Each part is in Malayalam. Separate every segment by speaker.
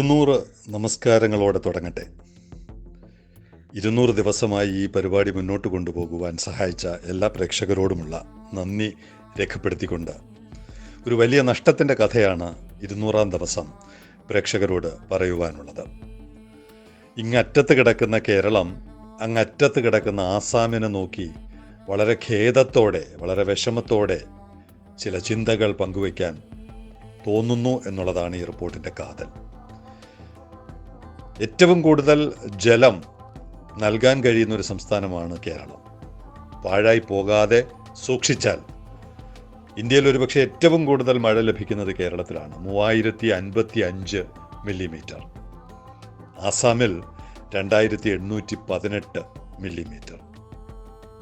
Speaker 1: ഇരുന്നൂറ് നമസ്കാരങ്ങളോടെ തുടങ്ങട്ടെ. ഇരുന്നൂറ് ദിവസമായി ഈ പരിപാടി മുന്നോട്ട് കൊണ്ടുപോകുവാൻ സഹായിച്ച എല്ലാ പ്രേക്ഷകരോടുമുള്ള നന്ദി രേഖപ്പെടുത്തിക്കൊണ്ട് ഒരു വലിയ നഷ്ടത്തിന്റെ കഥയാണ് ഇരുന്നൂറാം ദിവസം പ്രേക്ഷകരോട് പറയുവാനുള്ളത്. ഇങ്ങറ്റത്ത് കിടക്കുന്ന കേരളം അങ്ങറ്റത്ത് കിടക്കുന്ന ആസാമിനെ നോക്കി വളരെ ഖേദത്തോടെ വളരെ വിഷമത്തോടെ ചില ചിന്തകൾ പങ്കുവയ്ക്കാൻ തോന്നുന്നു എന്നുള്ളതാണ് ഈ റിപ്പോർട്ടിന്റെ കാതൽ. ഏറ്റവും കൂടുതൽ ജലം നൽകാൻ കഴിയുന്ന ഒരു സംസ്ഥാനമാണ് കേരളം. പാഴായി പോകാതെ സൂക്ഷിച്ചാൽ ഇന്ത്യയിൽ ഒരുപക്ഷെ ഏറ്റവും കൂടുതൽ മഴ ലഭിക്കുന്നത് കേരളത്തിലാണ്. മൂവായിരത്തി അൻപത്തി അഞ്ച് മില്ലിമീറ്റർ. ആസാമിൽ രണ്ടായിരത്തി എണ്ണൂറ്റി പതിനെട്ട് മില്ലിമീറ്റർ.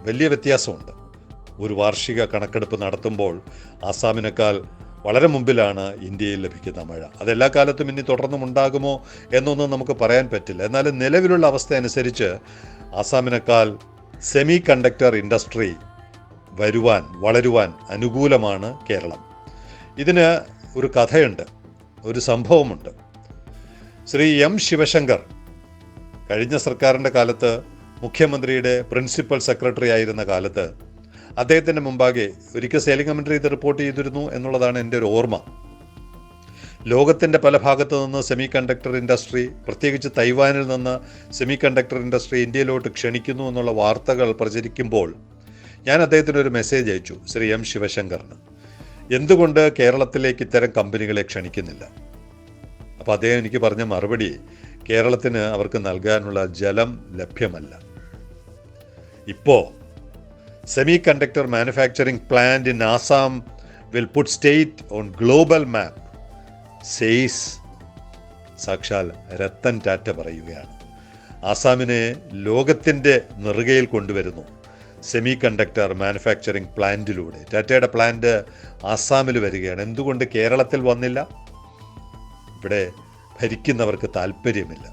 Speaker 1: വലിയ വ്യത്യാസമുണ്ട്. ഒരു വാർഷിക കണക്കെടുപ്പ് നടത്തുമ്പോൾ ആസാമിനേക്കാൾ വളരെ മുമ്പിലാണ് ഇന്ത്യയിൽ ലഭിക്കുന്ന മഴ. അതെല്ലാ കാലത്തും ഇനി തുടർന്നും ഉണ്ടാകുമോ എന്നൊന്നും നമുക്ക് പറയാൻ പറ്റില്ല. എന്നാലും നിലവിലുള്ള അവസ്ഥ അനുസരിച്ച് ആസാമിനേക്കാൾ സെമി കണ്ടക്ടർ ഇൻഡസ്ട്രി വരുവാൻ വളരുവാൻ അനുകൂലമാണ് കേരളം. ഇതിന് ഒരു കഥയുണ്ട് ഒരു സംഭവമുണ്ട്. ശ്രീ എം ശിവശങ്കർ കഴിഞ്ഞ സർക്കാരിന്റെ കാലത്ത് മുഖ്യമന്ത്രിയുടെ പ്രിൻസിപ്പൽ സെക്രട്ടറി ആയിരുന്ന കാലത്ത് അദ്ദേഹത്തിന്റെ മുമ്പാകെ ഒരിക്കൽ സേലിംഗ് കമന്ററി ഇത് റിപ്പോർട്ട് ചെയ്തിരുന്നു എന്നുള്ളതാണ് എന്റെ ഒരു ഓർമ്മ. ലോകത്തിന്റെ പല ഭാഗത്തു നിന്ന് സെമി കണ്ടക്ടർ ഇൻഡസ്ട്രി പ്രത്യേകിച്ച് തൈവാനിൽ നിന്ന് സെമി കണ്ടക്ടർ ഇൻഡസ്ട്രി ഇന്ത്യയിലോട്ട് ക്ഷണിക്കുന്നു എന്നുള്ള വാർത്തകൾ പ്രചരിക്കുമ്പോൾ ഞാൻ അദ്ദേഹത്തിന് ഒരു മെസ്സേജ് അയച്ചു ശ്രീ എം ശിവശങ്കറിന്. എന്തുകൊണ്ട് കേരളത്തിലേക്ക് ഇത്തരം കമ്പനികളെ ക്ഷണിക്കുന്നില്ല? അപ്പോൾ അദ്ദേഹം എനിക്ക് പറഞ്ഞ മറുപടി കേരളത്തിന് അവർക്ക് നൽകാനുള്ള ജലം ലഭ്യമല്ല. ഇപ്പോൾ semiconductor manufacturing plant in Assam will put state on global map says സാക്ഷാൽ രത്തൻ ടാറ്റ പറയുകയാണ്. ആസാമിനെ ലോകത്തിന്റെ നെറുകയിൽ കൊണ്ടുവരുന്നു സെമി കണ്ടക്ടർ മാനുഫാക്ചറിംഗ് പ്ലാന്റിലൂടെ ടാറ്റയുടെ പ്ലാന്റ് ആസാമിൽ വരികയാണ്. എന്തുകൊണ്ട് കേരളത്തിൽ വന്നില്ല? ഇവിടെ ഭരിക്കുന്നവർക്ക് താല്പര്യമില്ല.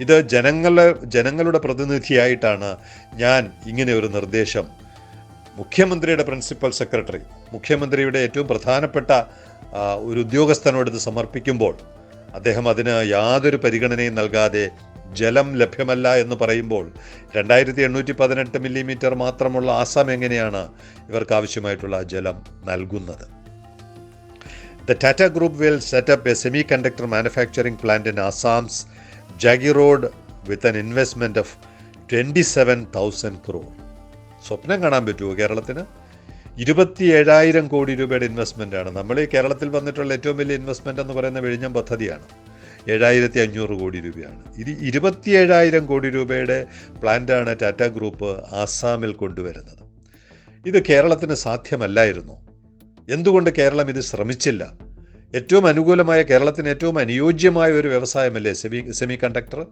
Speaker 1: ഇത് ജനങ്ങളെ ജനങ്ങളുടെ പ്രതിനിധിയായിട്ടാണ് ഞാൻ ഇങ്ങനെ ഒരു നിർദ്ദേശം മുഖ്യമന്ത്രിയുടെ പ്രിൻസിപ്പൽ സെക്രട്ടറി മുഖ്യമന്ത്രിയുടെ ഏറ്റവും പ്രധാനപ്പെട്ട ഒരു ഉദ്യോഗസ്ഥനോട് ഇത് സമർപ്പിക്കുമ്പോൾ അദ്ദേഹം അതിന് യാതൊരു പരിഗണനയും നൽകാതെ ജലം ലഭ്യമല്ല എന്ന് പറയുമ്പോൾ രണ്ടായിരത്തി എണ്ണൂറ്റി പതിനെട്ട് മില്ലിമീറ്റർ മാത്രമുള്ള ആസാം എങ്ങനെയാണ് ഇവർക്ക് ആവശ്യമായിട്ടുള്ള ജലം നൽകുന്നത് the Tata group will set up a semiconductor manufacturing plant in in Assam's Jagi Road with an investment of 27,000 crore. സ്വപ്നം കാണാൻ പറ്റുമോ കേരളത്തിന്? ഇരുപത്തി ഏഴായിരം കോടി രൂപയുടെ ഇൻവെസ്റ്റ്മെന്റ് ആണ്. നമ്മൾ ഈ കേരളത്തിൽ വന്നിട്ടുള്ള ഏറ്റവും വലിയ ഇൻവെസ്റ്റ്മെന്റ് എന്ന് പറയുന്ന വിഴിഞ്ഞം പദ്ധതിയാണ്. ഏഴായിരത്തി അഞ്ഞൂറ് കോടി രൂപയാണ്. ഇത് ഇരുപത്തി ഏഴായിരം കോടി രൂപയുടെ പ്ലാന്റാണ് ടാറ്റ ഗ്രൂപ്പ് ആസാമിൽ കൊണ്ടുവരുന്നത്. ഇത് കേരളത്തിന് സാധ്യമല്ലായിരുന്നു. എന്തുകൊണ്ട് കേരളം ഇത് ശ്രമിച്ചില്ല? ഏറ്റവും അനുകൂലമായ കേരളത്തിന് ഏറ്റവും അനുയോജ്യമായ ഒരു വ്യവസായമല്ലേ സെമി സെമി കണ്ടക്ടർ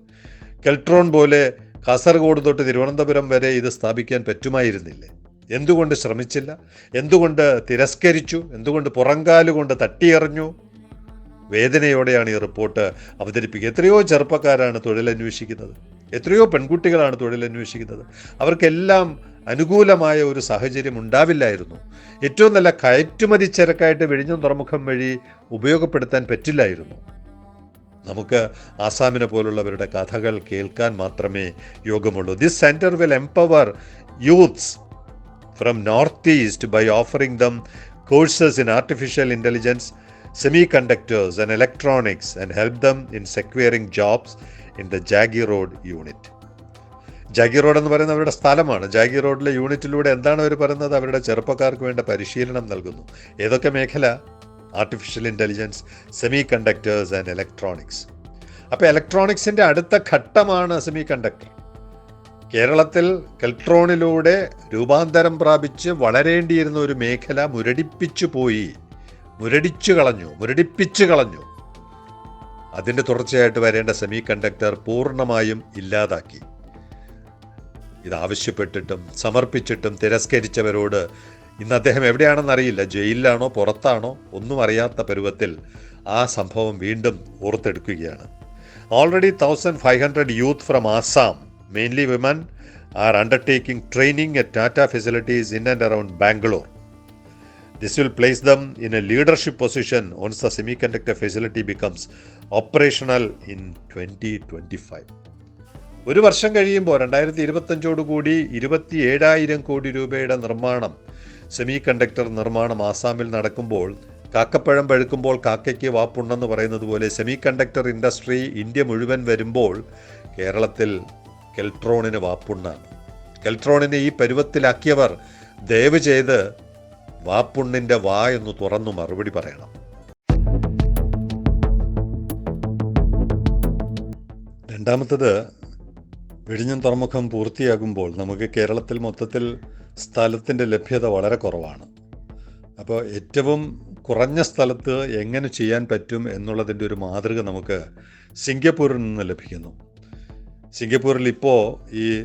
Speaker 1: കെൽട്രോൺ പോലെ കാസർഗോഡ് തൊട്ട് തിരുവനന്തപുരം വരെ ഇത് സ്ഥാപിക്കാൻ പറ്റുമായിരുന്നില്ലേ. എന്തുകൊണ്ട് ശ്രമിച്ചില്ല? എന്തുകൊണ്ട് തിരസ്കരിച്ചു? എന്തുകൊണ്ട് പുറങ്കാലുകൊണ്ട് തട്ടിയെറിഞ്ഞു? വേദനയോടെയാണ് ഈ റിപ്പോർട്ട് അവതരിപ്പിക്കുക. എത്രയോ ചെറുപ്പക്കാരാണ് തൊഴിലന്വേഷിക്കുന്നത്. എത്രയോ പെൺകുട്ടികളാണ് തൊഴിലന്വേഷിക്കുന്നത്. അവർക്കെല്ലാം അനുകൂലമായ ഒരു സാഹചര്യം ഉണ്ടാവില്ലായിരുന്നു. ഏറ്റവും നല്ല കയറ്റുമതി ചരക്കായിട്ട് വിഴിഞ്ഞം തുറമുഖം വഴി ഉപയോഗപ്പെടുത്താൻ പറ്റില്ലായിരുന്നു. നമുക്ക് ആസാമിനെ പോലുള്ളവരുടെ കഥകൾ കേൾക്കാൻ മാത്രമേ യോഗമുള്ളൂ. This centre will empower youths from North East by offering them courses in artificial intelligence semiconductors and electronics and help them in acquiring jobs in the Jagiroad unit Jagiroad എന്ന് പറയുന്നത് അവരുടെ സ്ഥലമാണ്. ജാഗി റോഡിലെ യൂണിറ്റിലൂടെ എന്താണ് അവർ പറയുന്നത്? അവരുടെ ചെറുപ്പക്കാർക്ക് വേണ്ട പരിശീലനം നൽകുന്നു. ഏതൊക്കെ മേഖല? Artificial intelligence semiconductors and electronics അപ്പോൾ ഇലക്ട്രോണിക്സിന്റെ അടുത്ത ഘട്ടമാണ് സെമി കണ്ടക്ടർ കേരളത്തിൽ കെൽട്രോണിലൂടെ രൂപാന്തരം പ്രാപിച്ച് വളരേണ്ടിയിരുന്ന ഒരു മേഖല മുരടിപ്പിച്ചു പോയി മുരടിച്ചു കളഞ്ഞു മുരടിപ്പിച്ചു കളഞ്ഞു. അതിന്റെ തുടർച്ചയായിട്ട് വരേണ്ട സെമി കണ്ടക്ടർ പൂർണമായും ഇല്ലാതാക്കി. ഇതാവശ്യപ്പെട്ടിട്ടും സമർപ്പിച്ചിട്ടും തിരസ്കരിച്ചവരോട് ഇന്ന് അദ്ദേഹം എവിടെയാണെന്ന് അറിയില്ല. ജയിലിലാണോ പുറത്താണോ ഒന്നും അറിയാത്ത പരുവത്തിൽ ആ സംഭവം വീണ്ടും ഓർത്തെടുക്കുകയാണ്. Already thousand five hundred youth from Assam mainly women are undertaking training at Tata facilities in and around Bangalore this will place them in a leadership position once the semiconductor facility becomes operational in twenty twenty five ഒരു വർഷം കഴിയുമ്പോൾ രണ്ടായിരത്തി ഇരുപത്തഞ്ചോടുകൂടി ഇരുപത്തി ഏഴായിരം കോടി രൂപയുടെ നിർമ്മാണം സെമി കണ്ടക്ടർ നിർമ്മാണം ആസാമിൽ നടക്കുമ്പോൾ കാക്കപ്പഴം പഴുക്കുമ്പോൾ കാക്കയ്ക്ക് വാപ്പുണ്ടെന്ന് പറയുന്നത് പോലെ സെമി കണ്ടക്ടർ ഇൻഡസ്ട്രി ഇന്ത്യ മുഴുവൻ വരുമ്പോൾ കേരളത്തിൽ കെൽട്രോണിന് വാപ്പുണ്ണാണ്. കെൽട്രോണിനെ ഈ പരുവത്തിലാക്കിയവർ ദയവ് ചെയ്ത് വാപ്പുണ്ണിന്റെ വാ എന്ന് തുറന്നു മറുപടി പറയണം. രണ്ടാമത്തത് വെടിഞ്ഞൻ തുറമുഖം പൂർത്തിയാകുമ്പോൾ നമുക്ക് കേരളത്തിൽ മൊത്തത്തിൽ സ്ഥലത്തിന്റെ ലഭ്യത വളരെ കുറവാണ്. അപ്പോൾ ഏറ്റവും കുറഞ്ഞ സ്ഥലത്ത് എങ്ങനെ ചെയ്യാൻ പറ്റും എന്നുള്ളതിന്റെ ഒരു മാതൃക നമുക്ക് സിംഗപ്പൂരിൽ നിന്ന് ലഭിക്കുന്നു. സിംഗപ്പൂരിൽ ഇപ്പോൾ ഈ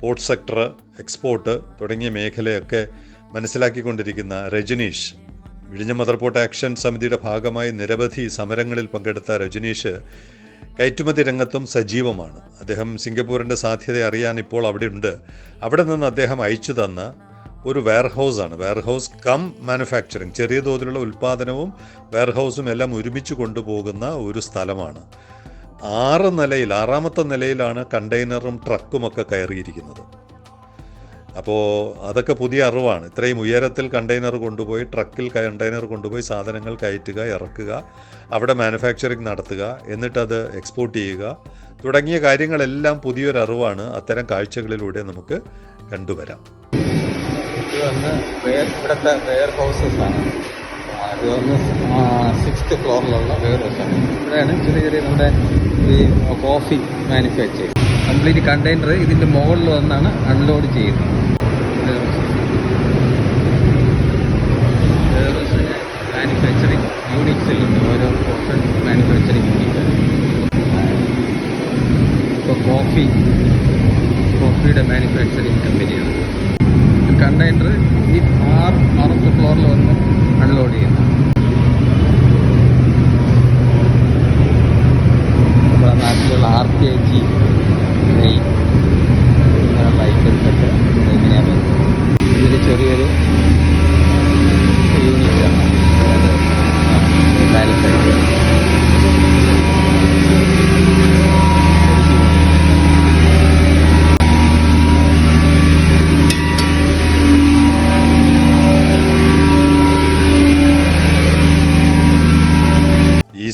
Speaker 1: പോർട്ട് സെക്ടർ എക്സ്പോർട്ട് തുടങ്ങിയ മേഖലയൊക്കെ മനസ്സിലാക്കിക്കൊണ്ടിരിക്കുന്ന രജനീഷ് വിഴിഞ്ഞ മദർപോർട്ട് ആക്ഷൻ സമിതിയുടെ ഭാഗമായി നിരവധി സമരങ്ങളിൽ പങ്കെടുത്ത രജനീഷ് കയറ്റുമതി രംഗത്തും സജീവമാണ്. അദ്ദേഹം സിംഗപ്പൂരിന്റെ സാധ്യത അറിയാൻ ഇപ്പോൾ അവിടെ ഉണ്ട്. അവിടെ നിന്ന് അദ്ദേഹം അയച്ചു തന്ന ഒരു വെയർഹൗസാണ് വെയർഹൗസ് കം മാനുഫാക്ചറിങ് ചെറിയ തോതിലുള്ള ഉൽപ്പാദനവും വെയർഹൗസും എല്ലാം ഒരുമിച്ച് കൊണ്ടുപോകുന്ന ഒരു സ്ഥലമാണ്. ആറ് നിലയിൽ ആറാമത്തെ നിലയിലാണ് കണ്ടെയ്നറും ട്രക്കുമൊക്കെ കയറിയിരിക്കുന്നത്. അപ്പോൾ അതൊക്കെ പുതിയ അറിവാണ്. ഇത്രയും ഉയരത്തിൽ കണ്ടെയ്നർ കൊണ്ടുപോയി ട്രക്കിൽ കണ്ടെയ്നർ കൊണ്ടുപോയി സാധനങ്ങൾ കയറ്റുക ഇറക്കുക അവിടെ മാനുഫാക്ചറിങ് നടത്തുക എന്നിട്ടത് എക്സ്പോർട്ട് ചെയ്യുക. തുടങ്ങിയ കാര്യങ്ങളെല്ലാം പുതിയൊരു അറിവാണ്. അത്തരം കാഴ്ചകളിലൂടെ നമുക്ക് കണ്ടുവരാം.
Speaker 2: ആണ് അത് വന്ന് സിക്സ്ത് ഫ്ലോറിലുള്ള വേറൊരു സ്ഥലം ഇവിടെയാണ് ചെറിയ ചെറിയ നമ്മുടെ ഈ കോഫി മാനുഫാക്ചർ കംപ്ലീറ്റ് കണ്ടെയ്നർ ഇതിന്റെ മുകളിൽ വന്നാണ് അൺലോഡ് ചെയ്യുന്നത്. കോഫി കോഫിയുടെ മാനുഫാക്ചറിങ് കമ്പനിയാണ് കണ്ടെയ്നർ ഈ ആറ് ആറത്തെ ഫ്ലോറിൽ വന്ന് അൺലോഡ് ചെയ്യുന്നത് നമ്മുടെ നാട്ടിലുള്ള ആർ ഐ ജി നെയ്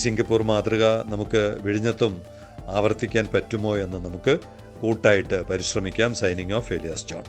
Speaker 1: സിംഗപ്പൂർ മാതൃക നമുക്ക് വിഴിഞ്ഞത്തും ആവർത്തിക്കാൻ പറ്റുമോ എന്ന് നമുക്ക് കൂട്ടായിട്ട് പരിശ്രമിക്കാം. Signing off Elias John